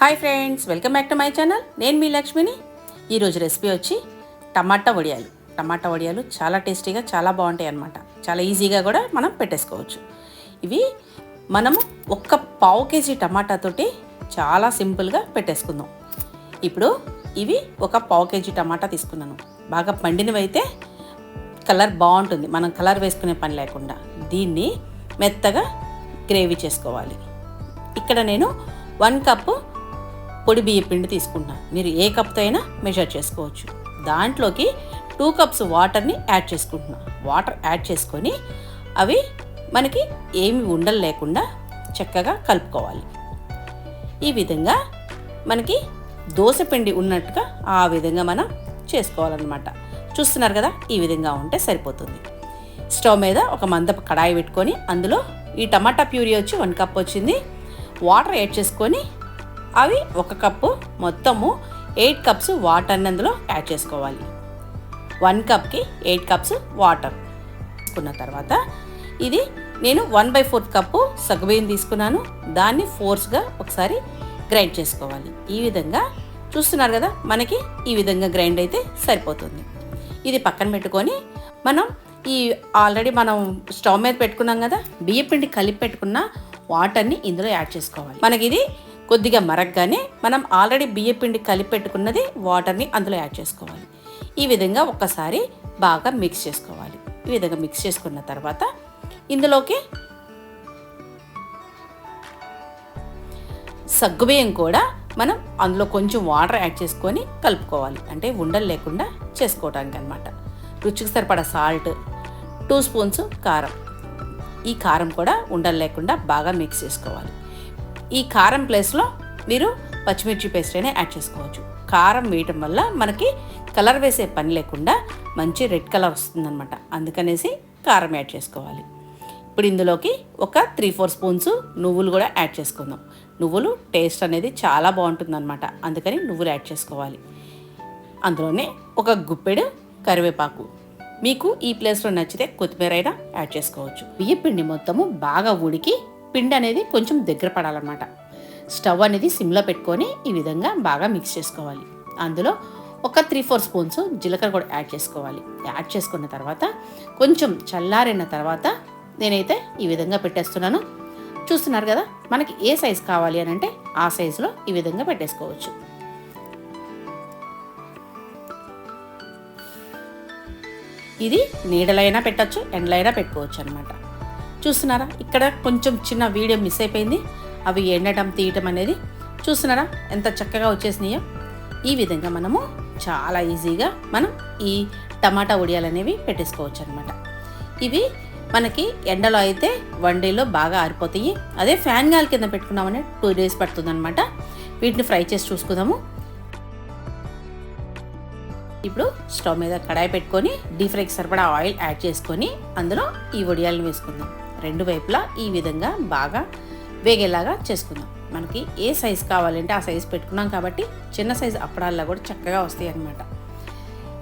Hi friends welcome back to my channel. నేను మీ లక్ష్మిని. ఈరోజు రెసిపీ వచ్చి టమాటా వడియాలు. టమాటా వడియాలు చాలా టేస్టీగా చాలా బాగుంటాయి అన్నమాట. చాలా ఈజీగా కూడా మనం పెట్టేసుకోవచ్చు. ఇవి మనము ఒక్క పావు కేజీ టమాటాతోటి చాలా సింపుల్గా పెట్టేసుకుందాం. ఇప్పుడు ఇవి ఒక పావు కేజీ టమాటా తీసుకున్నాను. బాగా పండినవి అయితే కలర్ బాగుంటుంది. మనం కలర్ వేసుకునే పని లేకుండా దీన్ని మెత్తగా గ్రేవీ చేసుకోవాలి. ఇక్కడ నేను వన్ కప్పు పొడి బియ్య పిండి తీసుకుంటున్నాను మీరు ఏ కప్తో అయినా మెజర్ చేసుకోవచ్చు. దాంట్లోకి టూ కప్స్ వాటర్ని యాడ్ చేసుకుంటున్నాను వాటర్ యాడ్ చేసుకొని అవి మనకి ఏమి ఉండలు లేకుండా చక్కగా కలుపుకోవాలి. ఈ విధంగా మనకి దోశ పిండి ఉన్నట్టుగా ఆ విధంగా మనం చేసుకోవాలన్నమాట. చూస్తున్నారు కదా ఈ విధంగా ఉంటే సరిపోతుంది. స్టవ్ మీద ఒక మందపు కడాయి పెట్టుకొని అందులో ఈ టమాటా ప్యూరీ వచ్చి వన్ కప్ వచ్చింది. వాటర్ యాడ్ చేసుకొని అవి ఒక కప్పు మొత్తము ఎయిట్ కప్స్ వాటర్ని అందులో యాడ్ చేసుకోవాలి. వన్ కప్కి ఎయిట్ కప్స్ వాటర్. తీసుకున్న తర్వాత ఇది నేను వన్ బై ఫోర్త్ కప్పు సగ్గుబియ్యం తీసుకున్నాను. దాన్ని ఫోర్స్గా ఒకసారి గ్రైండ్ చేసుకోవాలి. ఈ విధంగా చూస్తున్నారు కదా మనకి ఈ విధంగా గ్రైండ్ అయితే సరిపోతుంది. ఇది పక్కన పెట్టుకొని మనం ఈ ఆల్రెడీ మనం స్టవ్ మీద పెట్టుకున్నాం కదా బియ్య పిండి కలిపి పెట్టుకున్న వాటర్ని ఇందులో యాడ్ చేసుకోవాలి. మనకి ఇది కొద్దిగా మరగ్గానే మనం ఆల్రెడీ బియ్య పిండి కలిపి పెట్టుకున్నది వాటర్ని అందులో యాడ్ చేసుకోవాలి. ఈ విధంగా ఒక్కసారి బాగా మిక్స్ చేసుకోవాలి. ఈ విధంగా మిక్స్ చేసుకున్న తర్వాత ఇందులోకి సగ్గుబియ్యం కూడా మనం అందులో కొంచెం వాటర్ యాడ్ చేసుకొని కలుపుకోవాలి. అంటే ఉండలు లేకుండా చేసుకోవడానికి అనమాట రుచికి సరిపడా సాల్ట్ టూ స్పూన్స్ కారం. ఈ కారం కూడా ఉండలు లేకుండా బాగా మిక్స్ చేసుకోవాలి. ఈ కారం ప్లేస్లో మీరు పచ్చిమిర్చి పేస్ట్ అయినా యాడ్ చేసుకోవచ్చు. కారం వేయటం వల్ల మనకి కలర్ వేసే పని లేకుండా మంచి రెడ్ కలర్ వస్తుందన్నమాట. అందుకనేసి కారం యాడ్ చేసుకోవాలి. ఇప్పుడు ఇందులోకి ఒక త్రీ ఫోర్ స్పూన్స్ నువ్వులు కూడా యాడ్ చేసుకుందాం. నువ్వులు టేస్ట్ అనేది చాలా బాగుంటుందన్నమాట. అందుకని నువ్వులు యాడ్ చేసుకోవాలి. అందులోనే ఒక గుప్పెడు కరివేపాకు. మీకు ఈ ప్లేస్లో నచ్చితే కొత్తిమీర అయినా యాడ్ చేసుకోవచ్చు. బియ్యపిండి మొత్తము బాగా ఉడికి పిండి అనేది కొంచెం దగ్గర పడాలన్నమాట. స్టవ్ అనేది సిమ్లో పెట్టుకొని ఈ విధంగా బాగా మిక్స్ చేసుకోవాలి. అందులో ఒక త్రీ ఫోర్ స్పూన్స్ జీలకర్ర కూడా యాడ్ చేసుకోవాలి. యాడ్ చేసుకున్న తర్వాత కొంచెం చల్లారిన తర్వాత నేనైతే ఈ విధంగా పెట్టేస్తున్నాను. చూస్తున్నారు కదా మనకి ఏ సైజు కావాలి అని అంటే ఆ సైజులో ఈ విధంగా పెట్టేసుకోవచ్చు. ఇది నీడలైనా పెట్టచ్చు ఎండలైనా పెట్టుకోవచ్చు అనమాట చూస్తున్నారా? ఇక్కడ కొంచెం చిన్న వీడియో మిస్ అయిపోయింది. అవి ఎండటం తీయటం అనేది చూస్తున్నారా? ఎంత చక్కగా వచ్చేసినాయో. ఈ విధంగా మనము చాలా ఈజీగా మనం ఈ టమాటా ఉడియాలు అనేవి పెట్టేసుకోవచ్చు అనమాట ఇవి మనకి ఎండలో అయితే వన్ డేలో బాగా ఆరిపోతాయి. అదే ఫ్యాన్ గాలి కింద పెట్టుకున్నామని టూ డేస్ పడుతుంది అనమాట వీటిని ఫ్రై చేసి చూసుకుందాము. ఇప్పుడు స్టవ్ మీద కడాయి పెట్టుకొని డీప్ ఫ్రైకి సరిపడా ఆయిల్ యాడ్ చేసుకొని అందులో ఈ వడియాలను వేసుకుందాం. రెండు వైపులా ఈ విధంగా బాగా వేగేలాగా చేసుకుందాం. మనకి ఏ సైజు కావాలంటే ఆ సైజు పెట్టుకున్నాం కాబట్టి చిన్న సైజు అప్పడాల్లో కూడా చక్కగా వస్తాయి అన్నమాట.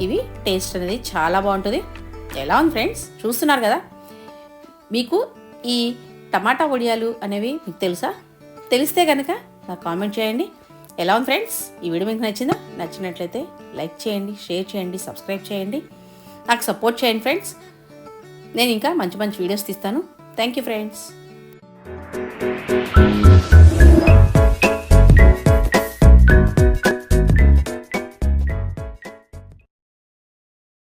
ఇవి టేస్ట్ అనేది చాలా బాగుంటుంది. ఎలా ఉంది ఫ్రెండ్స్? చూస్తున్నారు కదా? మీకు ఈ టమాటా వడియాలు అనేవి మీకు తెలుసా? తెలిస్తే కనుక నాకు కామెంట్ చేయండి. ఎలా ఉంది ఫ్రెండ్స్? ఈ వీడియో మీకు నచ్చిందా? నచ్చినట్లయితే లైక్ చేయండి షేర్ చేయండి సబ్స్క్రైబ్ చేయండి. నాకు సపోర్ట్ చేయండి ఫ్రెండ్స్. నేను ఇంకా మంచి మంచి వీడియోస్ తీస్తాను. Thank you, friends.